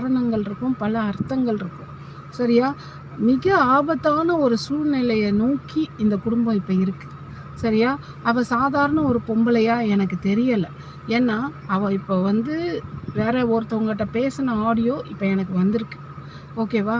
காரணங்கள் இருக்கும் பல அர்த்தங்கள் இருக்கும் சரியா? மிக ஆபத்தான ஒரு சூழ்நிலையை நோக்கி இந்த குடும்பம் இப்போ இருக்குது சரியா? அவள் சாதாரண ஒரு பொம்பளையாக எனக்கு தெரியலை. ஏன்னா அவள் இப்போ வந்து வேற ஒருத்தவங்ககிட்ட பேசின ஆடியோ இப்போ எனக்கு வந்திருக்கு. ஓகேவா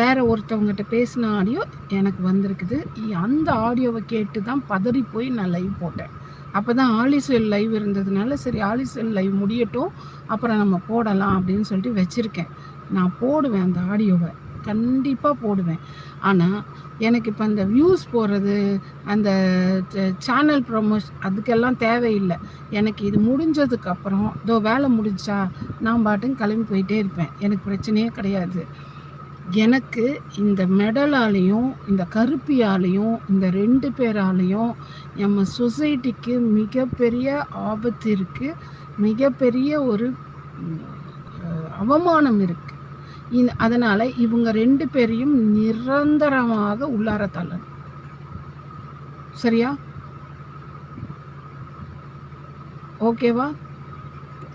வேற ஒருத்தவங்ககிட்ட பேசின ஆடியோ எனக்கு வந்திருக்குது. அந்த ஆடியோவை கேட்டு தான் பதறி போய் நான் லைவ் போட்டேன். அப்போ தான் ஆலிசெல் லைவ் இருந்ததுனால சரி ஆலிசெல் லைவ் முடியட்டும் அப்புறம் நம்ம போடலாம் அப்படின்னு சொல்லிட்டு வச்சுருக்கேன். நான் போடுவேன் அந்த ஆடியோவை கண்டிப்பாக போடுவேன். ஆனால் எனக்கு இப்போ அந்த வியூஸ் போடுறது அந்த சேனல் ப்ரொமோஷன் அதுக்கெல்லாம் தேவையில்லை. எனக்கு இது முடிஞ்சதுக்கப்புறம் இதோ வேலை முடிஞ்சா நான் பாட்டுன்னு கிளம்பி போயிட்டே இருப்பேன். எனக்கு பிரச்சனையே கிடையாது. எனக்கு இந்த மெடலாலையும் இந்த கருப்பியாலையும் இந்த ரெண்டு பேராலையும் நம்ம சொசைட்டிக்கு மிகப்பெரிய ஆபத்து இருக்குது மிகப்பெரிய ஒரு அவமானம் இருக்குது இந்த அதனால் இவங்க ரெண்டு பேரையும் நிரந்தரமாக உள்ளார தள்ளணும். சரியா? ஓகேவா?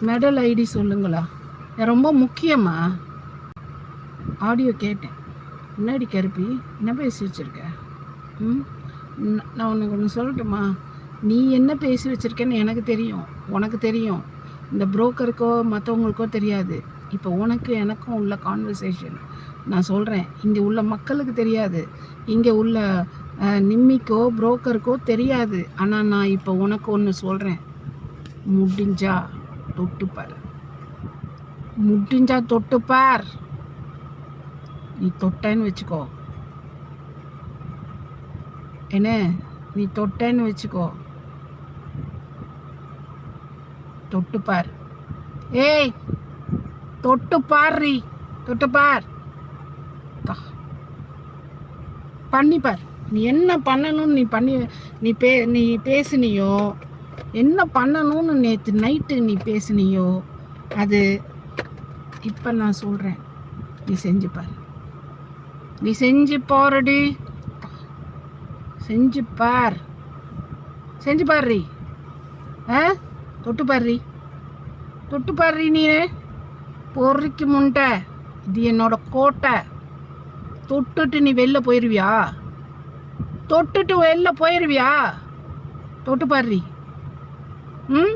மெடல் ஐடி சொல்லுங்களா? ரொம்ப முக்கியமா? ஆடியோ கேட்டேன். முன்னாடி கருப்பி? என்ன பேசி வச்சுருக்க? ம் நான் உனக்கு ஒன்று சொல்லட்டுமா? நீ என்ன பேசி வச்சிருக்கேன்னு எனக்கு தெரியும். உனக்கு தெரியும். இந்த புரோக்கருக்கோ மற்றவங்களுக்கோ தெரியாது. இப்போ உனக்கு எனக்கும் உள்ள கான்வர்சேஷன் நான் சொல்கிறேன் இங்கே உள்ள மக்களுக்கு தெரியாது. இங்கே உள்ள நிம்மிக்கோ புரோக்கருக்கோ தெரியாது. ஆனால் நான் இப்போ உனக்கு ஒன்று சொல்கிறேன் முடிஞ்சா தொட்டுப்பார். முடிஞ்சா தொட்டுப்பார். நீ தொட்டேன்னு வச்சுக்கோ. என்ன? நீ தொட்டேன்னு வச்சுக்கோ. தொட்டுப்பார் ஏய்! தொட்டு பாரு தொட்டு பார். பண்ணி பார். நீ என்ன பண்ணணும்னு நீ பண்ணி நீ பே நீ பேசுனியோ? என்ன பண்ணணும்னு நேற்று நைட்டு நீ பேசுனியோ? அது இப்போ நான் சொல்கிறேன் நீ செஞ்சு பார். நீ செஞ்சு பாருடி செஞ்சு பார். செஞ்சு பாருடி ஆ? தொட்டு பாருடி தொட்டு பாருடி நீ. பொறிக்கு முண்டை. இது என்னோட கோட்டை. தொட்டுட்டு நீ வெளில போயிருவியா? தொட்டுட்டு வெளில போயிருவியா? தொட்டு பாருடி ம்?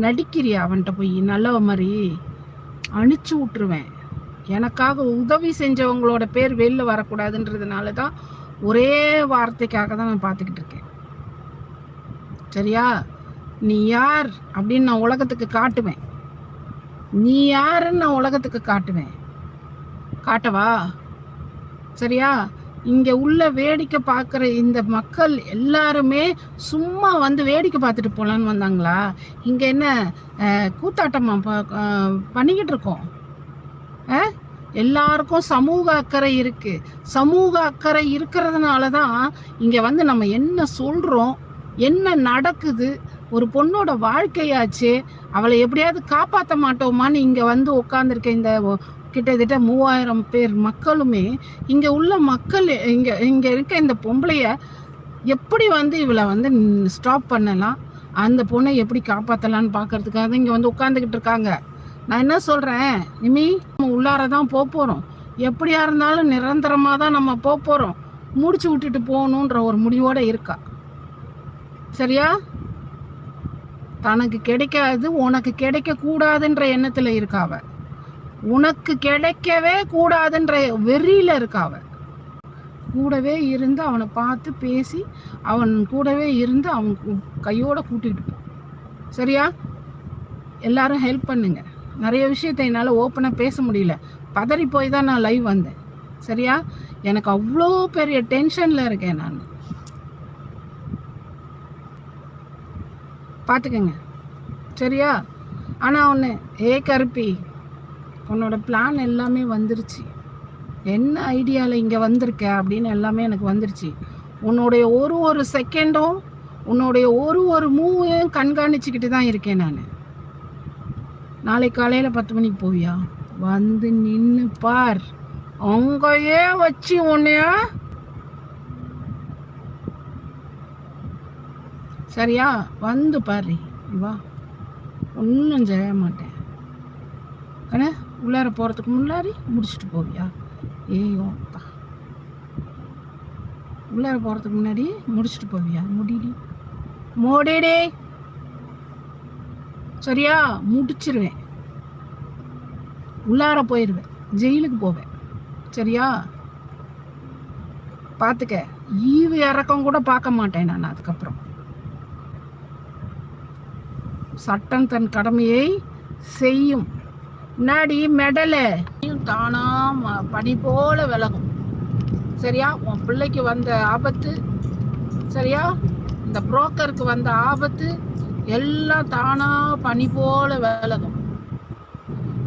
நடிக்கிறியா அவன்கிட்ட போய்? நல்லவ மாதிரி அனுப்பிச்சி விட்டுருவேன். எனக்காக உதவி செஞ்சவங்களோட பேர் வெளில வரக்கூடாதுன்றதுனால தான் ஒரே வார்த்தைக்காக தான் நான் பார்த்துக்கிட்டு இருக்கேன். சரியா? நீ யார் அப்படின்னு நான் உலகத்துக்கு காட்டுவேன். நீ யாருன்னு நான் உலகத்துக்கு காட்டுவேன். காட்டவா? சரியா? இங்கே உள்ள வேடிக்கை பார்க்குற இந்த மக்கள் எல்லாருமே சும்மா வந்து வேடிக்கை பார்த்துட்டு போகலான்னு வந்தாங்களா? இங்கே என்ன கூத்தாட்டமாக பண்ணிக்கிட்டு இருக்கோம். எல்லாருக்கும் சமூக அக்கறை இருக்கு. சமூக அக்கறை இருக்கிறதுனால தான் இங்க வந்து நம்ம என்ன சொல்றோம் என்ன நடக்குது ஒரு பொண்ணோட வாழ்க்கையாச்சு அவளை எப்படியாவது காப்பாற்ற மாட்டோமான்னு இங்க வந்து உட்காந்துருக்க இந்த கிட்டத்தட்ட மூவாயிரம் பேர் மக்களுமே இங்க உள்ள மக்கள் இங்க இங்க இருக்க இந்த பொம்பளைய எப்படி வந்து இவளை வந்து ஸ்டாப் பண்ணலாம்? அந்த பொண்ணை எப்படி காப்பாற்றலான்னு பார்க்கறதுக்காக தான் இங்கே வந்து உட்காந்துக்கிட்டு இருக்காங்க. நான் என்ன சொல்கிறேன் இனி நம்ம உள்ளார தான் போக போகிறோம் எப்படியா இருந்தாலும் நிரந்தரமாக தான் நம்ம போக போகிறோம் முடிச்சு விட்டுட்டு போகணுன்ற ஒரு முடிவோட இருக்கா? சரியா? தனக்கு கிடைக்காது உனக்கு கிடைக்க கூடாதுன்ற எண்ணத்துல இருக்காவ உனக்கு கிடைக்கவே கூடாதுன்ற வெறியில இருக்காவ கூடவே இருந்து அவனை பார்த்து பேசி அவன் கூடவே இருந்து அவன் கையோட கூட்டிகிட்டு போ. சரியா? எல்லாரும் ஹெல்ப் பண்ணுங்க. நிறைய விஷயத்தை என்னால் ஓப்பனாக பேச முடியல. பதறி போய் தான் நான் லைவ் வந்தேன். சரியா? எனக்கு அவ்வளோ பெரிய டென்ஷனில் இருக்கேன் நான். பார்த்துக்கங்க சரியா? ஆனால் ஒன்று ஏ கருப்பி உன்னோட பிளான் எல்லாமே வந்துருச்சு. என்ன ஐடியாவில் இங்கே வந்திருக்க அப்படின்னு எல்லாமே எனக்கு வந்துருச்சு. உன்னுடைய ஒரு ஒரு செகண்டும் உன்னுடைய ஒரு ஒரு மூவையும் கண்காணிச்சுக்கிட்டு தான் இருக்கேன் நான். நாளை காலையில் பத்து மணிக்கு போவியா? வந்து நின்று பார். அங்கேயே வச்சு உன்னைய. சரியா? வந்து பாரு. வா. ஒன்றும் செய்ய மாட்டேன். கண்ணே உள்ளார போகிறதுக்கு முன்னாடி முடிச்சுட்டு போவியா? ஏயோ அப்பா உள்ளார போகிறதுக்கு முன்னாடி முடிச்சுட்டு போவியா? முடிடி. மோடேடே. சரியா? முடிச்சிருவேன். உள்ளார போயிடுவேன் ஜெயிலுக்கு போவேன். சரியா? பார்த்துக்க ஈவு இறக்கம் கூட பார்க்க மாட்டேன் நான் அதுக்கப்புறம். சட்டம் தன் கடமையை செய்யும். முன்னாடி மெடலு? தானா பனி போல விலகும். சரியா? உன் பிள்ளைக்கு வந்த ஆபத்து. சரியா? இந்த புரோக்கருக்கு வந்த ஆபத்து. எல்லாம் தானா பனி போல விலகும்.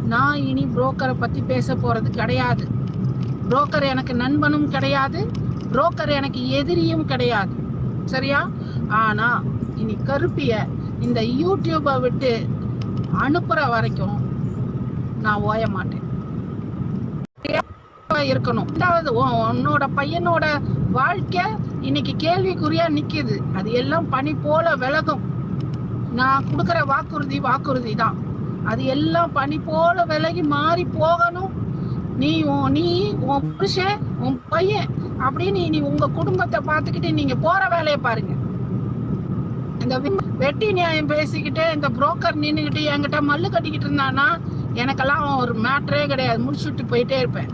நான் இனி புரோக்கரை பத்தி பேச போறது கிடையாது. புரோக்கர் எனக்கு நண்பனும் கிடையாது. புரோக்கர் எனக்கு எதிரியும் கிடையாது. சரியா? ஆனா இனி கருப்பிய இந்த யூடியூப்பை விட்டு அனுப்புற வரைக்கும் நான் ஓய மாட்டேன். இருக்கணும். ரெண்டாவது உன் உன்னோட பையனோட வாழ்க்கை இன்னைக்கு கேள்விக்குறியா நிக்குது. அது எல்லாம் பனி போல விலகும். நான் கொடுக்குற வாக்குறுதி வாக்குறுதி தான் அது எல்லாம் பனி போல விலகி மாறி போகணும். நீ உன் நீ உன் புருஷன் உன் பையன் அப்படின்னு நீ உங்க குடும்பத்தை பார்த்துக்கிட்டு நீங்க போற வேலையை பாருங்க. இந்த வெட்டி நியாயம் பேசிக்கிட்டு இந்த புரோக்கர் நின்றுக்கிட்டு என்கிட்ட மல்லு கட்டிக்கிட்டு இருந்தானா எனக்கெல்லாம் ஒரு மேட்ரே கிடையாது. முடிச்சுட்டு போயிட்டே இருப்பேன்.